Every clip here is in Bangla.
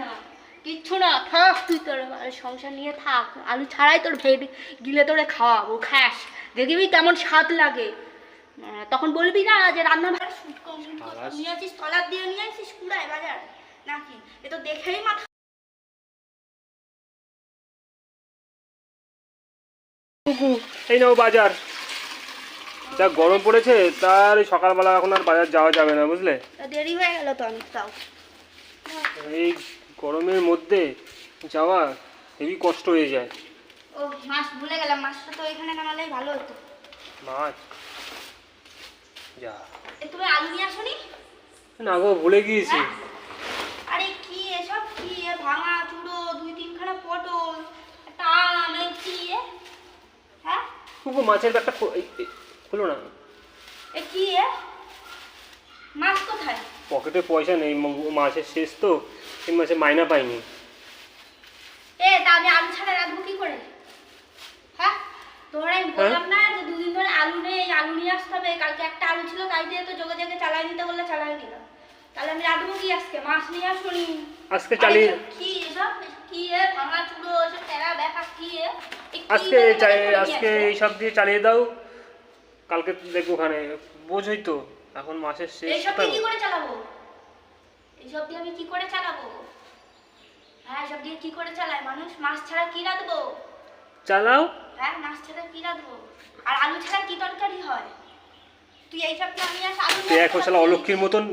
না কিচ্ছু না। থাক তুই তোর সংসার নিয়ে থাক। আলু ছাড়াই তোর ভেড়ি গিলে তোরে খাওয়াবো খাস। দেখবি কেমন স্বাদ লাগে। তখন বলবি না যে রান্না ভালো কম। নিয়ে আসিস তলার দিয়ে নিয়ে আসিস কুড়ায় বাজার। নাকি? এ তো দেখেই মাথা এই নাও বাজার। যা গরম পড়েছে তার সকালবেলা এখন আর বাজার যাওয়া যাবে না বুঝলে? দেরি হয়ে গেল তো অনেক তাও। এই গরমের মধ্যে যাওয়া হেবি কষ্ট হয়ে যায়। ও মাছ ভুলে গেলাম মাছটা তো এখানে নামালেই ভালো হতো। মাছ? যা। এ তুমি আলু নিয়ে আসনি? না গো ভুলে গিয়েছি। হ্যাঁ? আরে কি এসব? কি এ ভাঙা চুড়ো দুই তিনখানা পটল একটা আম এ কি এ? হ্যাঁ? কুকু মাছের ব্যাগটা খুলো না। এ কি এ? মাছ কোথায়? পকেটে পয়সা নেই মাছের শেষ তো। এই মাসে মাইনা পাইনি এ তা আমি আলু ছাড়া রাখব কি করে? হ্যাঁ? তোর আমি বললাম না যে দুদিন ধরে আলু নেই আলু নিয়ে আসতে হবে। কালকে একটা আলু ছিল কাল দিয়ে তো যোগে যোগে চালাই নিতে বললে চালাই নিলাম তাহলে আমি রাখব কি আজকে? মাছ নিয়ে আসুনি আজকে চালিয়ে কি এসব? কি এ? ভাঙা চুড়ো এসব তেরা ব্যাপা কি এ? আজকে এইসব দিয়ে চালিয়ে দাও। কালকে দেখব ওখানে। বোঝই তো এখন মাসের শেষ এইসব কি করে চালাবো? এইসব দিয়ে আমি কি করে চালাবো? হ্যাঁ এসব দিয়ে কি করে চালায়? মানুষ মাছ ছাড়া কি রাখব চালাও। হ্যাঁ মাছ ছাড়া কি রাখব আর আলু ছাড়া কি তরকারি হয়? তুই এইসব না নিয়ে আস আলু দেখো আস, শালা অলক্ষীর মতন।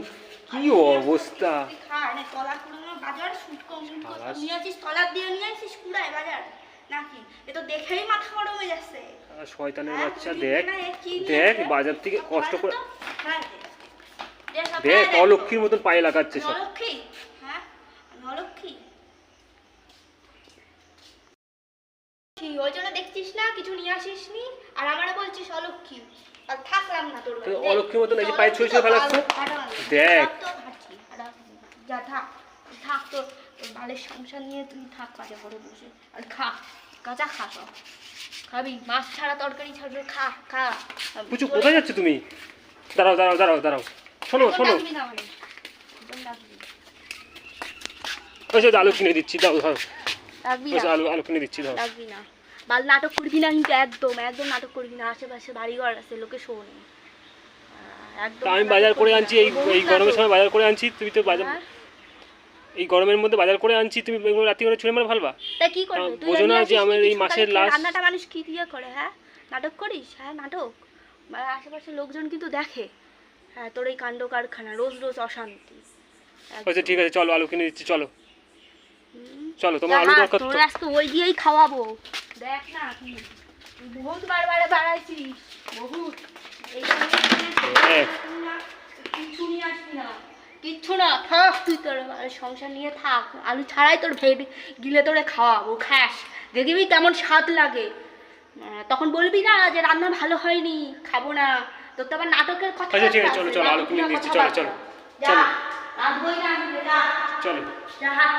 কি অবস্থা? তুই খা তলা কুড়ানো বাজার শুট কম শুট কম আলাস। নিয়ে আসিস তলার দিয়ে নিয়ে আসিস কুড়ায় বাজার। নাকি? এ তো দেখেই মাথা গরম হয়ে যাচ্ছে। শয়তানের হ্যাঁ, বাচ্চা দেখ দেখ বাজার থেকে কষ্ট করে হ্যাঁ, সব দেখ দে। অলক্ষীর মতন পায়ে লাগাচ্ছে সব। হ্যাঁ ওই জন্য দেখছিস না কিছু নিয়ে আসিস নি আর আমারে বলছিস অলক্ষী। আর থাকলাম না তোর মতন এই যে পায়ে ছুঁয়ে ছুঁয়ে ফেলাচ্ছ? দেখ। যা থাক থাক তো তোর বালের সংসার নিয়ে তুই থাক কাজে করে বসে। আর খা কাঁচা খা সব। খাবি? মাছ ছাড়া তরকারি ছাড়া খা খা। পুচু কোথায় যাচ্ছে তুমি? দাঁড়াও দাঁড়াও দাঁড়াও দাঁড়াও। শোনো শোনো। ওই আলু কিনে দিচ্ছি দাও ধরো ডাকবি ওই যে না। আলু আলু কিনে দিচ্ছি দাও। বাল নাটক করবি না কিন্তু একদম একদম নাটক করবি না। আশেপাশে বাড়িঘর আছে লোকে শোনে আহ, একদম তা আমি বাজার করে আনছি এই এই গরমের সময় বাজার করে আনছি তুমি তো বাজার? এই গরমের মধ্যে বাজার করে আনছি তুমি এগুলো রাত্রি করে ছুঁড়ে মারে ফালবা? তা কি করবে? বোঝো না যে আমার এই মাসের রান্নাটা মানুষ কি দিয়ে করে হ্যাঁ? নাটক করিস? হ্যাঁ নাটক। আশেপাশে লোকজন কিন্তু দেখে। হ্যাঁ তোর এই কাণ্ড কারখানা রোজ রোজ অশান্তি। আচ্ছা ঠিক আছে চলো আলু কিনে দিচ্ছি চলো। চলো তোমার আলু দরকার তোর তো আজকে ওই দিয়েই খাওয়াবো। দেখ না বহুত বার বারে বাড়াইছিস বহুত। এই হ্যাঁ। কিচ্ছু নিয়ে আসবি না। কিচ্ছু না থাক তুই তোর সংসার নিয়ে থাক। আলু ছাড়াই তোর ভেড়ি গিলে তোরে খাওয়াবো খাস। দেখবি কেমন স্বাদ লাগে। তখন বলবি না যে রান্না ভালো হয়নি খাব না। তোর তো আবার নাটকের কথা আচ্ছা, ঠিক আছে, চলো, চলো, আলো নাটকের দিচ্ছি, চলো, চলো, চলো। চলো। যা হাত